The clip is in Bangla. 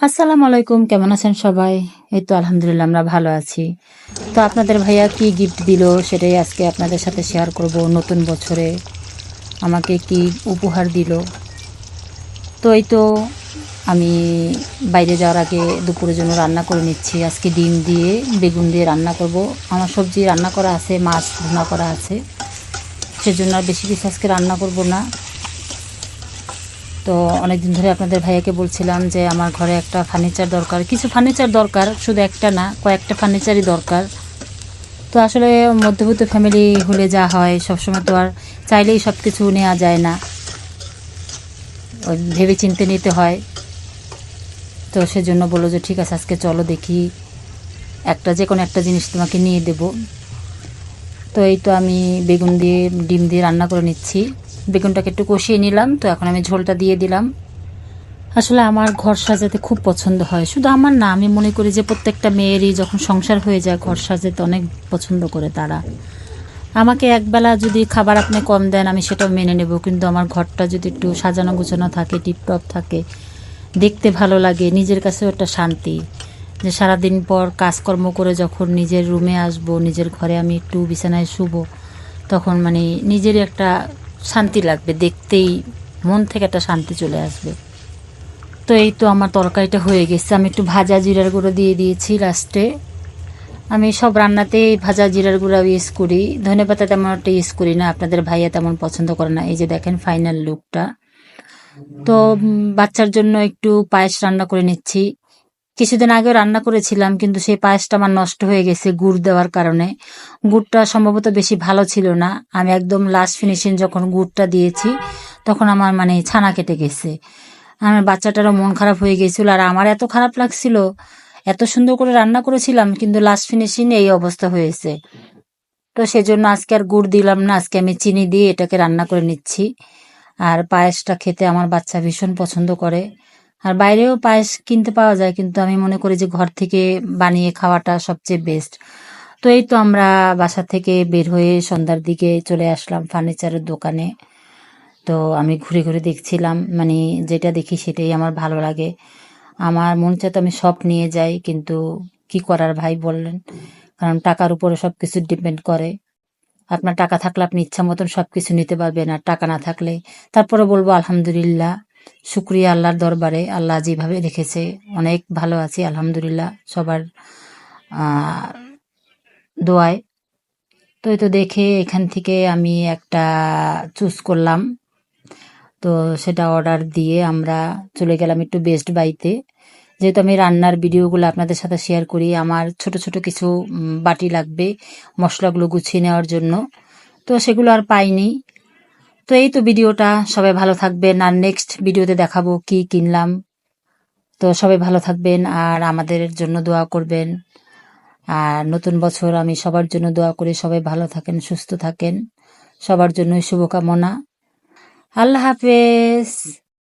আসসালামু আলাইকুম, কেমন আছেন সবাই? এই তো আলহামদুলিল্লাহ, আমরা ভালো আছি। তো আপনাদের ভাইয়া কি গিফট দিল সেটাই আজকে আপনাদের সাথে শেয়ার করব নতুন বছরে। আমাকে কি উপহার দিল? তো এই তো আমি বাইরে যাওয়ার আগে দুপুরের জন্য রান্না করে নিচ্ছি। আজকে ডিম দিয়ে, বেগুন দিয়ে রান্না করব। আমার সবজি রান্না করা আছে, মাছ ভুনা করা আছে। সেজন্য আর বেশি কিছু আজকে রান্না করব না। তো অনেক দিন ধরে আপনাদের ভাইয়াকে বলছিলাম যে আমার ঘরে একটা ফার্নিচার দরকার। কিছু ফার্নিচার দরকার, শুধু একটা না, কয়েকটা ফার্নিচারই দরকার। তো আসলে মধ্যবিত্ত ফ্যামিলি হলে যা হয়, সবসময় তো আর চাইলেই সব কিছু নেওয়া যায় না। ভেবে চিনতে নিতে হয়। তো সেজন্য বলল যে, ঠিক আছে, আজকে চলো দেখি। একটা যে কোনো একটা জিনিস তোমাকে নিয়ে দেব। তো এই তো আমি বেগুন দিয়ে, ডিম দিয়ে রান্না করে নিচ্ছি। বেগুনটাকে একটু কষিয়ে নিলাম। তো এখন আমি ঝোলটা দিয়ে দিলাম। আসলে আমার ঘর সাজাতে খুব পছন্দ হয়। শুধু আমার না, আমি মনে করি যে প্রত্যেকটা মেয়েরই যখন সংসার হয়ে যায়, ঘর সাজাতে অনেক পছন্দ করে তারা। আমাকে একবেলা যদি খাবার আপনি কম দেন, আমি সেটাও মেনে নেব। কিন্তু আমার ঘরটা যদি একটু সাজানো গুছানো থাকে, টিপটপ থাকে, দেখতে ভালো লাগে, নিজের কাছেও একটা শান্তি। যে সারাদিন পর কাজকর্ম করে যখন নিজের রুমে আসব, নিজের ঘরে আমি একটু বিছানায় শুব, তখন মানে নিজেরই একটা শান্তি লাগবে, দেখতেই মন থেকে একটা শান্তি চলে আসবে। তো এই তো আমার তরকারিটা হয়ে গেছে, আমি একটু ভাজা জিরার গুঁড়ো দিয়ে দিয়েছি লাস্টে আমি সব রান্নাতেই ভাজা জিরার গুঁড়ো ইউজ করি। ধনে পাতা তেমন একটা ইউজ করি না, আপনাদের ভাইয়া তেমন পছন্দ করে না। এই যে দেখেন ফাইনাল লুকটা তো বাচ্চার জন্য একটু পায়েস রান্না করে নিচ্ছি। কিছুদিন আগেও রান্না করেছিলাম, কিন্তু সেই পায়েসটা আমার নষ্ট হয়ে গেছে গুড় দেওয়ার কারণে। গুড়টা সম্ভবত বেশি ভালো ছিল না। আমি একদম লাস্ট ফিনিশিং যখন গুড়টা দিয়েছি, তখন আমার মানে ছানা কেটে গেছে। আমার বাচ্চাটারও মন খারাপ হয়ে গেছিল আর আমার এত খারাপ লাগছিল। এত সুন্দর করে রান্না করেছিলাম, কিন্তু লাস্ট ফিনিশিং এই অবস্থা হয়েছে। তো সেজন্য আজকে আর গুড় দিলাম না, আজকে আমি চিনি দিয়ে এটাকে রান্না করে নিচ্ছি। আর পায়েসটা খেতে আমার বাচ্চা ভীষণ পছন্দ করে। আর বাইরেও পায়েস কিনতে পাওয়া যায়, কিন্তু আমি মনে করি যে ঘর থেকে বানিয়ে খাওয়াটা সবচেয়ে বেস্ট তো এই তো আমরা বাসা থেকে বের হয়ে সন্ধ্যার দিকে চলে আসলাম ফার্নিচারের দোকানে। তো আমি ঘুরে ঘুরে দেখছিলাম মানে যেটা দেখি সেটাই আমার ভালো লাগে। আমার মন চায় তো আমি সব নিয়ে যাই, কিন্তু কি করার ভাই বললেন? কারণ টাকার উপরে সব কিছু ডিপেন্ড করে। আপনার টাকা থাকলে আপনি ইচ্ছা মতন সব কিছু নিতে পারবেন, আর টাকা না থাকলে তারপরে বলব আলহামদুলিল্লাহ। শুক্রিয়া আল্লাহর দরবারে। আল্লাহ যেভাবে রেখেছে, অনেক ভালো আছি, আলহামদুলিল্লাহ, সবার দোয়ায়। তো এই তো দেখে এখান থেকে আমি একটা চুজ করলাম। তো সেটা অর্ডার দিয়ে আমরা চলে গেলাম একটু বেস্ট বাইতে। যেহেতু আমি রান্নার ভিডিওগুলো আপনাদের সাথে শেয়ার করি, আমার ছোট ছোট কিছু বাটি লাগবে মশলাগুলো গুছিয়ে নেওয়ার জন্য। তো সেগুলো আর পাইনি। তো এই তো ভিডিওটা। সবাই ভালো থাকবেন। আর নেক্সট ভিডিওতে দেখাবো কি কিনলাম। তো সবাই ভালো থাকবেন আর আমাদের জন্য দোয়া করবেন। আর নতুন বছর আমি সবার জন্য দোয়া করি। সবাই ভালো থাকেন, সুস্থ থাকেন। সবার জন্যই শুভকামনা। আল্লাহ হাফেজ।